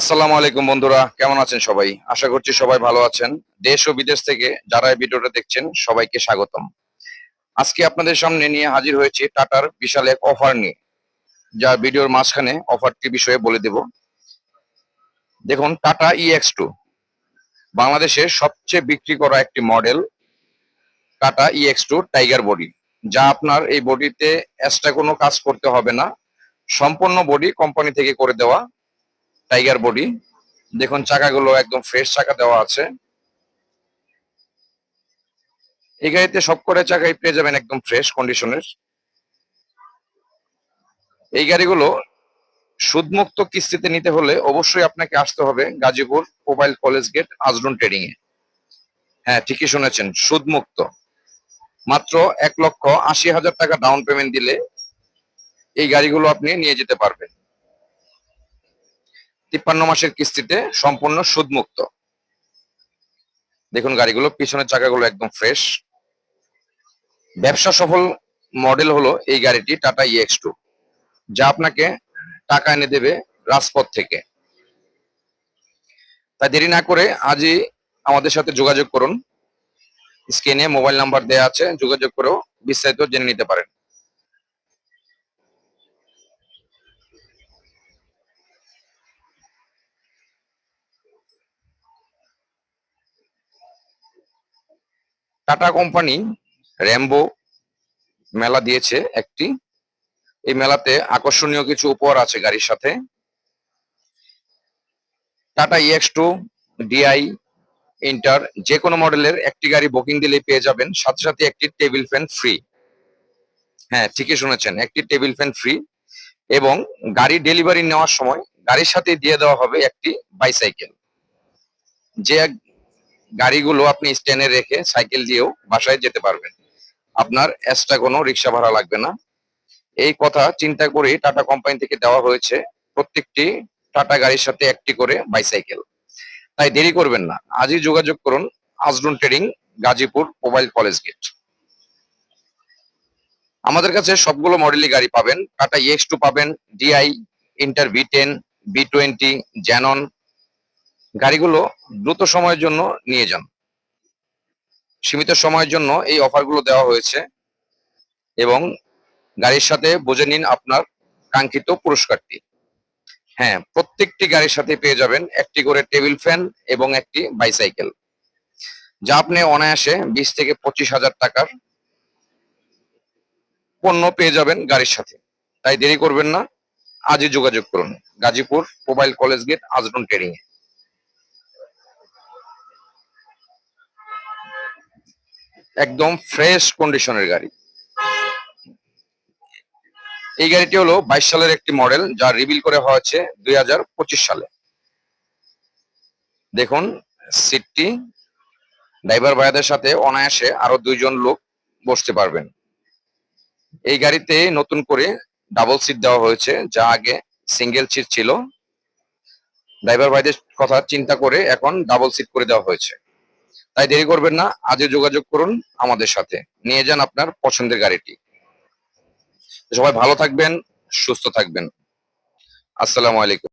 আসসালামু আলাইকুম বন্ধুরা, কেমন আছেন সবাই? আশা করছি সবাই ভালো আছেন। দেশ ও বিদেশ থেকে যারা ভিডিওটা দেখছেন, সবাইকে স্বাগতম। আজকে আপনাদের সামনে নিয়ে হাজির হয়েছে টাটার বিশাল এক অফার নিয়ে। যা ভিডিওর মাঝখানে অফারটি বিষয়ে বলে দেব। দেখুন, টাটা ইএক্স টু বাংলাদেশের সবচেয়ে বিক্রি করা একটি model Tata EX two tiger body. যা আপনার এই বডিতে এক্সট্রা কোনো কাজ করতে হবে না। সম্পূর্ণ বডি কোম্পানি থেকে করে দেওয়া। টাইগার বডি দেখুন, চাকাগুলো একদম ফ্রেশ চাকা দেওয়া আছে। এই গাড়িতে সব করে চাকাই পেয়ে যাবেন একদম ফ্রেশ কন্ডিশনের এই গাড়িগুলো সুদমুক্ত কিস্তিতে নিতে হলে অবশ্যই আপনাকে আসতে হবে Gazipur mobile college gate Azrun trading এ। হ্যাঁ ঠিকই শুনেছেন, সুদমুক্ত। মাত্র এক লক্ষ আশি হাজার টাকা ডাউন পেমেন্ট দিলে এই গাড়িগুলো আপনি নিয়ে যেতে পারবেন। তিপ্পান্ন মাসের কিস্তিতে সম্পূর্ণ সুদমুক্ত। দেখুন গাড়িগুলো, পিছনের চাকাগুলো একদম ফ্রেশ ব্যবসা সফল মডেল হলো এই গাড়িটি টাটা ইএক্স টু যা আপনাকে টাকা এনে দেবে রাজপথ থেকে। তাই দেরি না করে আজই আমাদের সাথে যোগাযোগ করুন। স্ক্রিনে মোবাইল নাম্বার দেওয়া আছে, যোগাযোগ করেও বিস্তারিত জেনে নিতে পারেন। টাটা কোম্পানি র্যাম্বো মেলা দিয়েছে একটি। এই মেলাতে আকর্ষণীয় কিছু উপহার আছে গাড়ির সাথে। Tata EX two DI Intra যে কোনো মডেলের একটি গাড়ি বুকিং দিলে পেয়ে যাবেন। সাথে সাথে একটি টেবিল ফ্যান ফ্রি হ্যাঁ ঠিকই শুনেছেন, একটি টেবিল ফ্যান ফ্রি এবং গাড়ি ডেলিভারি নেওয়ার সময় গাড়ির সাথে দিয়ে দেওয়া হবে একটি বাইসাইকেল যে গাড়িগুলো আপনি স্ট্যান্ডে রেখে সাইকেল দিয়েও বাসায় যেতে পারবেন। আপনার এক্সট্রা কোনো রিক্সা ভাড়া লাগবে না। এই কথা চিন্তা করে টাটা কোম্পানি থেকে দেওয়া হয়েছে প্রত্যেকটি টাটা গাড়ির সাথে একটি করে বাইসাইকেল। তাই দেরি করবেন না। আজই যোগাযোগ করুন Azrun trading, Gazipur mobile college gate. আমাদের কাছে সবগুলো মডেলই গাড়ি পাবেন। টাটা এক্স টু পাবেন DI Intra V ten B twenty Xenon গাড়িগুলো দ্রুত সময়ের জন্য নিয়ে যান। সীমিত সময়ের জন্য এই অফারগুলো দেওয়া হয়েছে এবং গাড়ির সাথে বুঝে নিন আপনার কাঙ্ক্ষিত পুরস্কারটি। হ্যাঁ প্রত্যেকটি গাড়ির সাথে পেয়ে যাবেন একটি করে টেবিল ফ্যান এবং একটি বাইসাইকেল, যা আপনি অনায়াসে বিশ থেকে পঁচিশ হাজার টাকার পণ্য পেয়ে যাবেন গাড়ির সাথে। তাই দেরি করবেন না, আজই যোগাযোগ করুন। Gazipur mobile college gate Azron trading এ একদম ফ্রেশ কন্ডিশনের গাড়ি। এই গাড়িটি হলো বাইশ সালের একটি মডেল যা রিভিল করে হয়েছে দুই হাজার পঁচিশ সালে। দেখুন সিটটি ড্রাইভার ভাইয়াদের সাথে অনায়াসে আরও দুইজন লোক বসতে পারবেন। এই গাড়িতে নতুন করে ডাবল সিট দেওয়া হয়েছে, যা আগে সিঙ্গেল সিট ছিল। ড্রাইভার ভাইদের কথা চিন্তা করে এখন ডাবল সিট করে দেওয়া হয়েছে। তাই দেরি করবেন না, আজই যোগাযোগ করুন আমাদের সাথে। নিয়ে যান আপনার পছন্দের গাড়িটি। সবাই ভালো থাকবেন, সুস্থ থাকবেন। আসসালামু আলাইকুম।